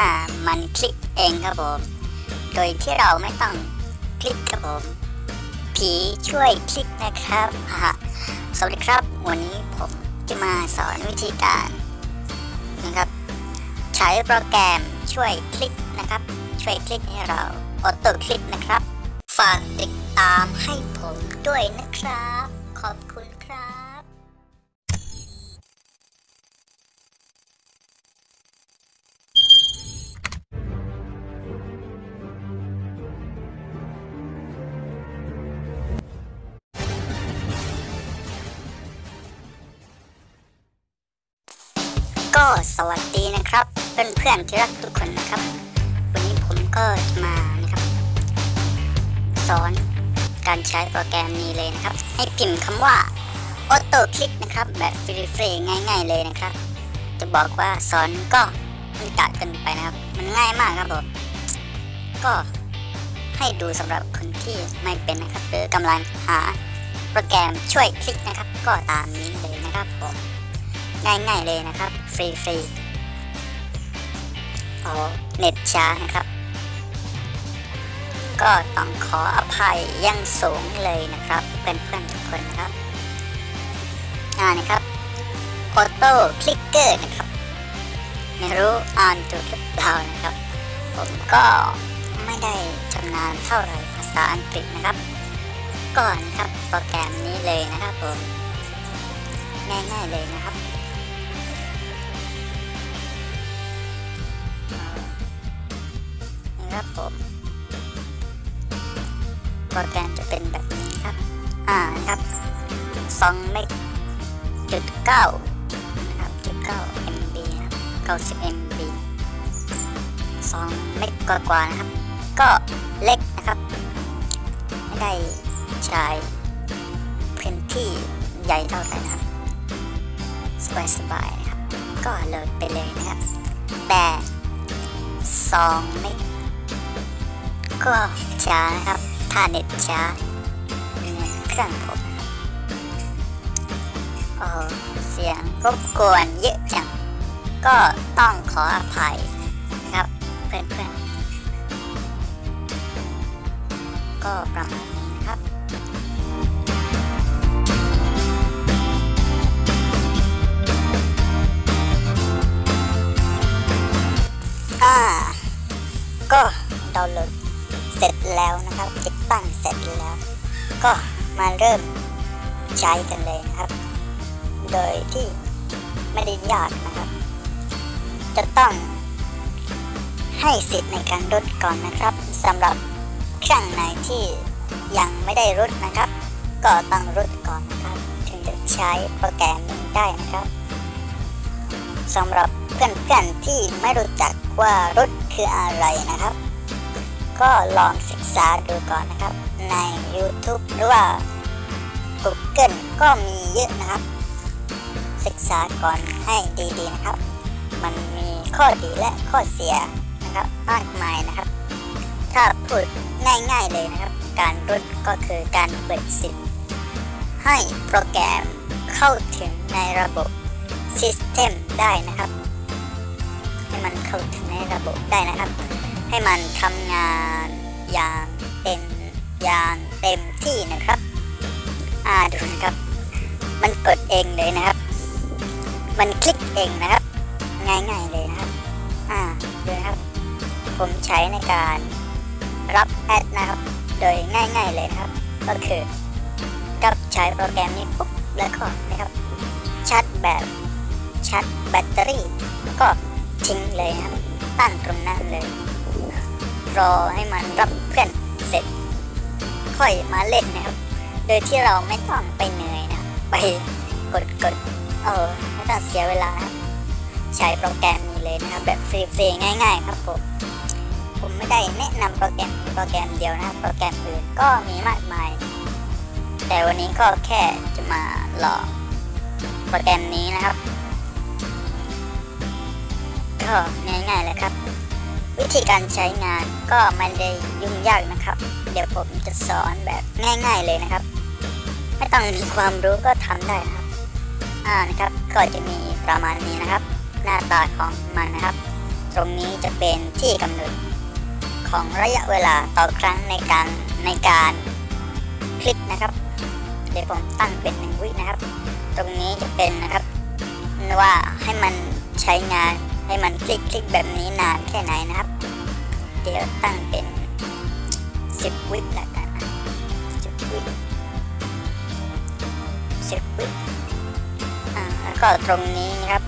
ามันคลิกเองครับผม โดยที่เราไม่ต้องคลิกครับผม ผีช่วยคลิกนะครับฮะสวัสดีครับ วันนี้ผมจะมาสอนวิธีการนะครับ ใช้โปรแกรมช่วยคลิกนะครับ ช่วยคลิกให้เราออโต้คลิกนะครับ ฝากติดตามให้ผมด้วยนะครับ ขอบคุณ สวัสดีนะครับเพื่อนเพื่อนๆที่รักทุกคนนะครับ วันนี้ผมก็จะมานะครับ สอนการใช้โปรแกรมนี้เลยนะครับ ให้พิมพ์คำว่า Auto Click นะครับ แบบฟรีๆง่าย ๆ เลยนะครับ จะบอกว่าสอนก็ไม่กะเกินไปนะครับ มันง่ายมากครับผมก็ให้ดูสำหรับคนที่ไม่เป็นนะครับหรือกำลังหาโปรแกรมช่วยคลิกนะครับ ก็ตามนี้เลยนะครับผม ง่ายๆเลยนะครับ ฟรีๆโอ้เน็ตช้านะครับ ก็ต้องขออภัยยังสูงเลยนะครับเพื่อนๆทุกคนนะครับอ่านะครับ Auto Clicker นะครับไม่รู้อ่านถูกหรือเปล่านะครับ ผมก็ไม่ได้ชำนาญเท่าไหร่ภาษาอังกฤษนะครับก็นครับโปรแกรมนี้เลยนะครับผมง่ายๆเลยนะครับ ครับผมโปรแกรมจะเป็นแบบนี้ครับ อ่าครับสองเมกจุดเก้านะครับจุดเก้า MB ครับเก้าสิบ MB สองเมกกว่าๆนะครับ ก็เล็กนะครับ ไม่ได้ใช้พื้นที่ใหญ่เท่าไหร่นะครับ สบายๆนะครับ ก็โหลดไปเลยนะครับ แต่สองเมก ก็ช้านะครับ ถ้าเน็ตช้าเครื่องผมโอ้เสียงรบกวนเยอะจัง ก็ต้องขออภัยนะครับเพื่อนๆ ก็ประมาณนี้ครับก็ดาวน์โหลด ร็จแล้วนะครับ ติดตั้งเสร็จแล้ว ก็มาเริ่มใช้กันเลยนะครับ โดยที่ไม่ได้ยากนะครับ จะต้องให้สิทธิ์ในการรุดก่อนนะครับสำหรับเครื่องไหนที่ยังไม่ได้รุดนะครับ ก็ต้องรุดก่อนนะครับ ถึงจะใช้โปรแกรมนี้ได้นะครับสำหรับเพื่อนๆที่ไม่รู้จักว่ารุดคืออะไรนะครับ ก็ลองศึกษาดูก่อนนะครับ ใน YouTube หรือว่า Google ก็มีเยอะนะครับ ศึกษาก่อนให้ดีๆนะครับ มันมีข้อดีและข้อเสียนะครับมากมายนะครับ ถ้าพูดง่ายๆเลยนะครับ การรุดก็คือการเปิดสิทธิ์ให้โปรแกรมเข้าถึงในระบบซิสเต็มได้นะครับ ให้มันเข้าถึงในระบบได้นะครับ ให้มันทำงานอย่างเป็นอย่างเต็มที่นะครับ อ่าดูนะครับ มันกดเองเลยนะครับ มันคลิกเองนะครับ ง่ายๆเลยนะครับ อ่าดูนะครับ ผมใช้ในการรับแอดนะครับ โดยง่ายๆเลยนะครับ ก็คือกับใช้โปรแกรมนี้ปุ๊บแล้วก็นะครับชาร์จแบบชาร์จแบตเตอรี่ ก็ทิ้งเลยนะครับตั้งตรงนั้นเลย รอให้มันรับเพื่อนเสร็จ ค่อยมาเล่นนะครับ โดยที่เราไม่ต้องไปเหนื่อยนะ ไปกดกดเออไม่ต้องเสียเวลานะใช้โปรแกรมนี้เลยนะครับแบบฟรีๆง่าย ๆ ครับผมผมไม่ได้แนะนำโปรแกรมโปรแกรมเดียวนะครับโปรแกรมอื่นก็มีมากมาย แต่วันนี้ก็แค่จะมาลองโปรแกรมนี้นะครับก็ง่ายๆเลยครับ วิธีการใช้งานก็ไม่ได้ยุ่งยากนะครับ เดี๋ยวผมจะสอนแบบง่าย ๆเลยนะครับ ไม่ต้องมีความรู้ก็ทำได้นะครับ อ่านะครับ ก็จะมีประมาณนี้นะครับ หน้าตาของมันนะครับ ตรงนี้จะเป็นที่กำหนดของระยะเวลาต่อครั้งในการในการคลิกนะครับ เดี๋ยวผมตั้งเป็นหนึ่งวินะครับ ตรงนี้จะเป็นนะครับว่าให้มันใช้งาน ให้มันคลิกคลิกแบบนี้นานแค่ไหนนะครับ เดี๋ยวตั้งเป็นสิบวิแล้วกันนะสิบวิสิบวิอ่าแล้วก็ตรงนี้นะครับ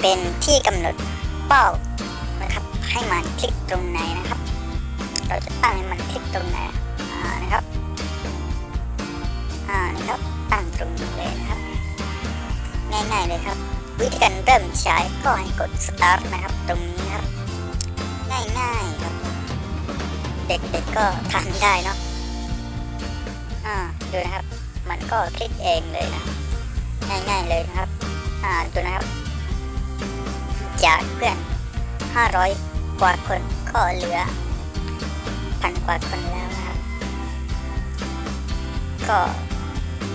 เป็นที่กำหนดเป้านะครับ ให้มันคลิกตรงไหนนะครับ เราจะตั้งให้มันคลิกตรงไหนอ่านะครับอ่านะครับตั้งตรงนี้เลยนะครับ ง่ายๆเลยครับ วิธีการเริ่มใช้ก็ให้กด start นะครับ ตรงนี้ครับ ง่ายๆครับ เด็กๆก็ทำได้เนาะอ่าดูนะครับ มันก็คลิกเองเลยนะ ง่ายๆเลยนะครับ อ่าดูนะครับ จากเพื่อน 500 กว่าคนก็เหลือพันกว่าคนแล้วนะครับ ก็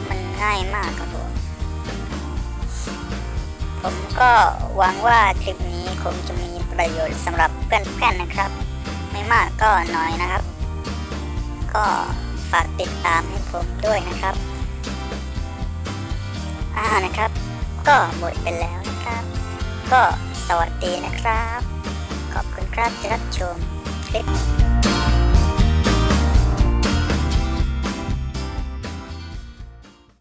มันง่ายมากครับผม ผมก็หวังว่าคลิปนี้คงจะมีประโยชน์สำหรับเพื่อนๆนะครับ ไม่มากก็น้อยนะครับ ก็ฝากติดตามให้ผมด้วยนะครับอ่านะครับ ก็หมดไปแล้วนะครับ ก็สวัสดีนะครับ ขอบคุณครับที่รับชมคลิป